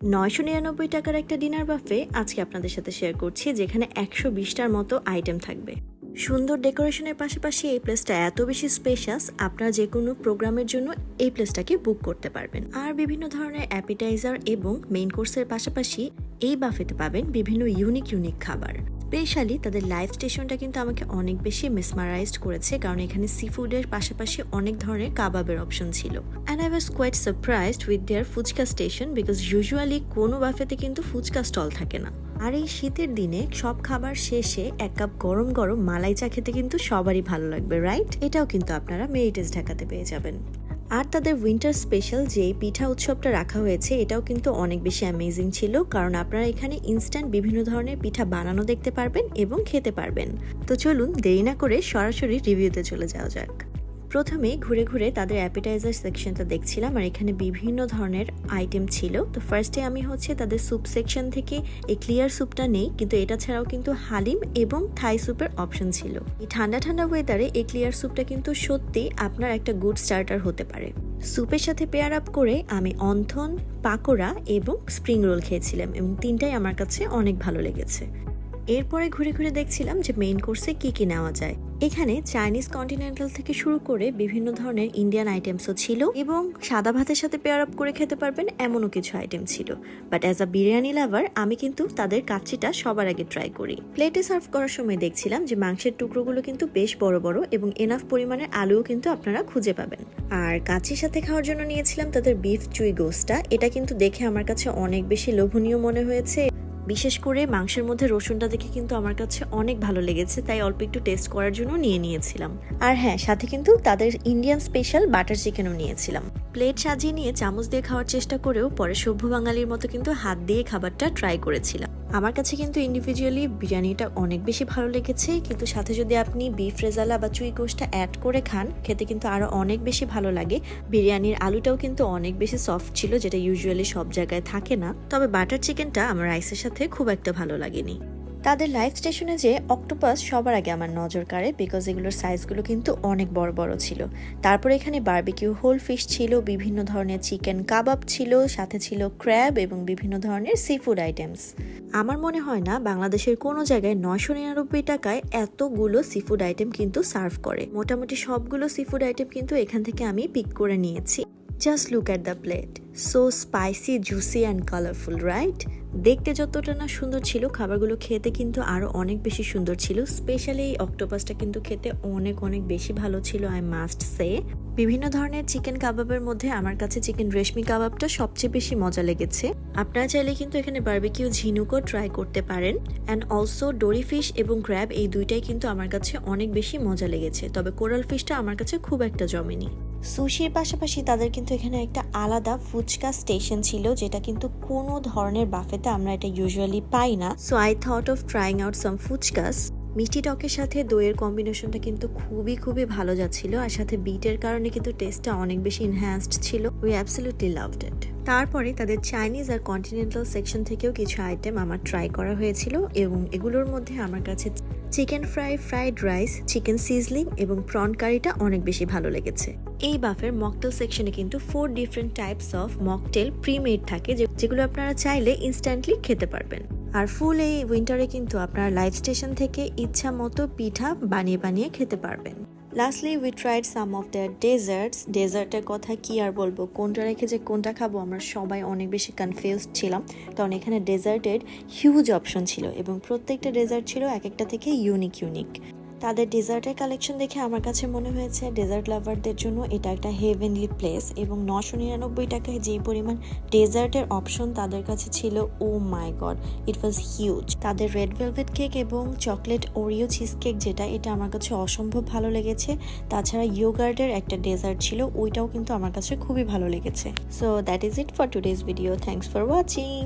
নয়শো নিরানব্বই টাকার একটা ডিনার বাফে আজকে আপনাদের সাথে শেয়ার করছি, যেখানে একশো বিশটার মতো আইটেম থাকবে। সুন্দর ডেকোরেশনের পাশাপাশি এই প্লেসটা এত বেশি স্পেশাস আপনারা যে কোনো প্রোগ্রামের জন্য এই প্লেসটাকে বুক করতে পারবেন। আর বিভিন্ন ধরনের অ্যাপিটাইজার এবং মেইন কোর্সের পাশাপাশি এই বাফেতে পাবেন বিভিন্ন ইউনিক ইউনিক খাবার। স্পেশালি তাদের লাইভ স্টেশনটা কিন্তু আমাকে অনেক বেশি মেসমারাইজড করেছে, কারণ এখানে সি ফুডের পাশাপাশি অনেক ধরনের কাবাবের অপশন ছিল। And I was quite surprised with their fuchka station because usually কোনো বাফেতে কিন্তু ফুচকা স্টল থাকে না। আর এই শীতের দিনে সব খাবার শেষে এক কাপ গরম গরম মালাই চা খেতে কিন্তু সবারই ভালো লাগবে রাইট এটাও কিন্তু আপনারা মেরিটেজ ঢাকাতে পেয়ে যাবেন। আর তাদের উইন্টার স্পেশাল যে পিঠা উৎসবটা রাখা হয়েছে, এটাও কিন্তু অনেক বেশি অ্যামেজিং ছিল। কারণ আপনারা এখানে ইনস্ট্যান্ট বিভিন্ন ধরনের পিঠা বানানো দেখতে পারবেন এবং খেতে পারবেন। তো চলুন দেরি না করে সরাসরি রিভিউতে চলে যাওয়া যাক। প্রথমে ঘুরে ঘুরে তাদের অ্যাপিটাইজার সেকশনটা দেখছিলাম, আর এখানে বিভিন্ন ধরনের আইটেম ছিল। তো ফার্স্টে আমি হচ্ছে তাদের স্যুপ সেকশন থেকে এই ক্লিয়ার স্যুপটা নেই, কিন্তু এটা ছাড়াও কিন্তু হালিম এবং থাই স্যুপের অপশন ছিল। এই ঠান্ডা ঠান্ডা ওয়েদারে এই ক্লিয়ার স্যুপটা কিন্তু সত্যি আপনার একটা গুড স্টার্টার হতে পারে। স্যুপের সাথে পেয়ার আপ করে আমি অন্থন, পাকোড়া এবং স্প্রিং রোল খেয়েছিলাম, এবং তিনটাই আমার কাছে অনেক ভালো লেগেছে। এরপরে ঘুরে ঘুরে দেখছিলাম যে মেইন কোর্সে কি কি নেওয়া যায়। এখানে চাইনিজ কন্টিনেন্টাল থেকে শুরু করে বিভিন্ন ধরনের ইন্ডিয়ান আইটেমসও ছিল এবং সাদা ভাতের সাথে পেয়ার আপ করে খেতে পারবেন এমনও কিছু আইটেম ছিল। But as a biryani lover আমি কিন্তু তাদের কাচ্চিটা সবার আগে ট্রাই করি। প্লেটে সার্ভ করার সময় দেখছিলাম যে মাংসের টুকরোগুলো কিন্তু বেশ বড় বড় এবং এনাফ পরিমাণের আলুও কিন্তু আপনারা খুঁজে পাবেন। আর কাচ্চির সাথে খাওয়ার জন্য নিয়েছিলাম তাদের বিফ চুই গোসটা এটা কিন্তু দেখে আমার কাছে অনেক বেশি লোভনীয় মনে হয়েছে। বিশেষ করে মাংসের মধ্যে রসুনটা দেখে কিন্তু আমার কাছে অনেক ভালো লেগেছে, তাই অল্প একটু টেস্ট করার জন্য নিয়ে নিয়েছিলাম। আর হ্যাঁ সাথে কিন্তু তাদের ইন্ডিয়ান স্পেশাল বাটার চিকেনও নিয়েছিলাম। প্লেট সাজিয়ে নিয়ে চামচ দিয়ে খাওয়ার চেষ্টা করেও পরে সভ্য বাঙালির মতো কিন্তু হাত দিয়ে খাবারটা ট্রাই করেছিলাম। আমার কাছে কিন্তু ইন্ডিভিজুয়ালি বিরিয়ানিটা অনেক বেশি ভালো লেগেছে, কিন্তু সাথে যদি আপনি বিফ রেজালা বা চুই গোষ্ঠটা অ্যাড করে খান, খেতে কিন্তু আরও অনেক বেশি ভালো লাগে। বিরিয়ানির আলুটাও কিন্তু অনেক বেশি সফট ছিল, যেটা ইউজুয়ালি সব জায়গায় থাকে না। তবে বাটার চিকেনটা আমার রাইসের সাথে খুব একটা ভালো লাগেনি। তাদের লাইভ স্টেশনে যে অক্টোপাস সবার আগে আমার নজর কাড়ে বিকজ এগুলোর সাইজগুলো কিন্তু অনেক বড় বড় ছিল। তারপর এখানে বারবিকিউ হোল ফিশ ছিল, বিভিন্ন ধরনের চিকেন কাবাব ছিল, সাথে ছিল ক্র্যাব এবং বিভিন্ন ধরনের সি ফুড আইটেমস আমার মনে হয় না বাংলাদেশের কোনো জায়গায় নয়শো নিরানব্বই টাকায় এতগুলো সি ফুড আইটেম কিন্তু সার্ভ করে। মোটামুটি সবগুলো সি ফুড আইটেম কিন্তু এখান থেকে আমি পিক করে নিয়েছি। Just look at the plate so spicy juicy and colourful right দেখতে যতটা না সুন্দর ছিল, খাবারগুলো খেতে কিন্তু আরও অনেক বেশি সুন্দর ছিল। স্পেশালি এই অক্টোপাসটা কিন্তু খেতে অনেক অনেক বেশি ভালো ছিল আই মাস্ট সে বিভিন্ন ধরনের চিকেন কাবাবের মধ্যে আমার কাছে চিকেন রেশমি কাবাবটা সবচেয়ে বেশি মজা লেগেছে। আপনারা চাইলে কিন্তু এখানে বারবিকিউ ঝিনুকও ট্রাই করতে পারেন। অ্যান্ড অলসো ডোরি ফিশ এবং ক্র্যাব এই দুইটাই কিন্তু আমার কাছে অনেক বেশি মজা লেগেছে। তবে কোরাল ফিশটা আমার কাছে খুব একটা জমেনি। সুশির পাশাপাশি তাদের কিন্তু এখানে একটা আলাদা ফুচকা স্টেশন ছিল, যেটা কিন্তু কোনো ধরনের বাফেতে আমরা এটা ইউজুয়ালি পাই না। So I thought of trying out some fuchkas. মিষ্টি টকের সাথে দইয়ের কম্বিনেশনটা কিন্তু খুবই খুবই ভালো যাচ্ছিল, আর সাথে বিটের কারণে কিন্তু টেস্টটা অনেক বেশি এনহ্যান্সড ছিল। উই অ্যাবসলিউটলি লাভড ইট তারপরে তাদের চাইনিজ আর কন্টিনেন্টাল সেকশন থেকেও কিছু আইটেম আমার ট্রাই করা হয়েছিল এবং এগুলোর মধ্যে আমার কাছে chicken fry fried rice chicken sizzling এবং প্রন কারিটা অনেক বেশি ভালো লেগেছে। এই বাফের মকটেল সেকশনে কিন্তু four different types of mocktail premade থাকে যেগুলো আপনারা চাইলে ইনস্ট্যান্টলি খেতে পারবেন। আর ফুল এই উইন্টারে কিন্তু আপনারা লাইভ স্টেশন থেকে ইচ্ছা মতো পিঠা বানিয়ে বানিয়ে খেতে পারবেন। Lastly we tried some of the desserts ডেজার্টের কথা কি আর বলব? কোনটা রেখে যে কোনটা খাব? আমরা সবাই অনেক বেশি কনফিউজ ছিলাম। কারণ এখানে ডেজার্টের হিউজ অপশন ছিল এবং প্রত্যেকটা ডেজার্ট ছিল এক একটা থেকে ইউনিক ইউনিক তাদের ডেজার্টের কালেকশন দেখে আমার কাছে মনে হয়েছে, ডেজার্ট লাভারদের জন্য এটা একটা হেভেনলি প্লেস এবং নশো নিরানব্বই টাকায় যেই পরিমাণ ডেজার্টের অপশন তাদের কাছে ছিল ও my god it was huge তাদের রেড ভেলভেট কেক এবং চকলেট ওরিও চিজ কেক যেটা, এটা আমার কাছে অসম্ভব ভালো লেগেছে। তাছাড়া ইয়োগার্টের একটা ডেজার্ট ছিল, ওইটাও কিন্তু আমার কাছে খুবই ভালো লেগেছে। So that is it for today's video thanks for watching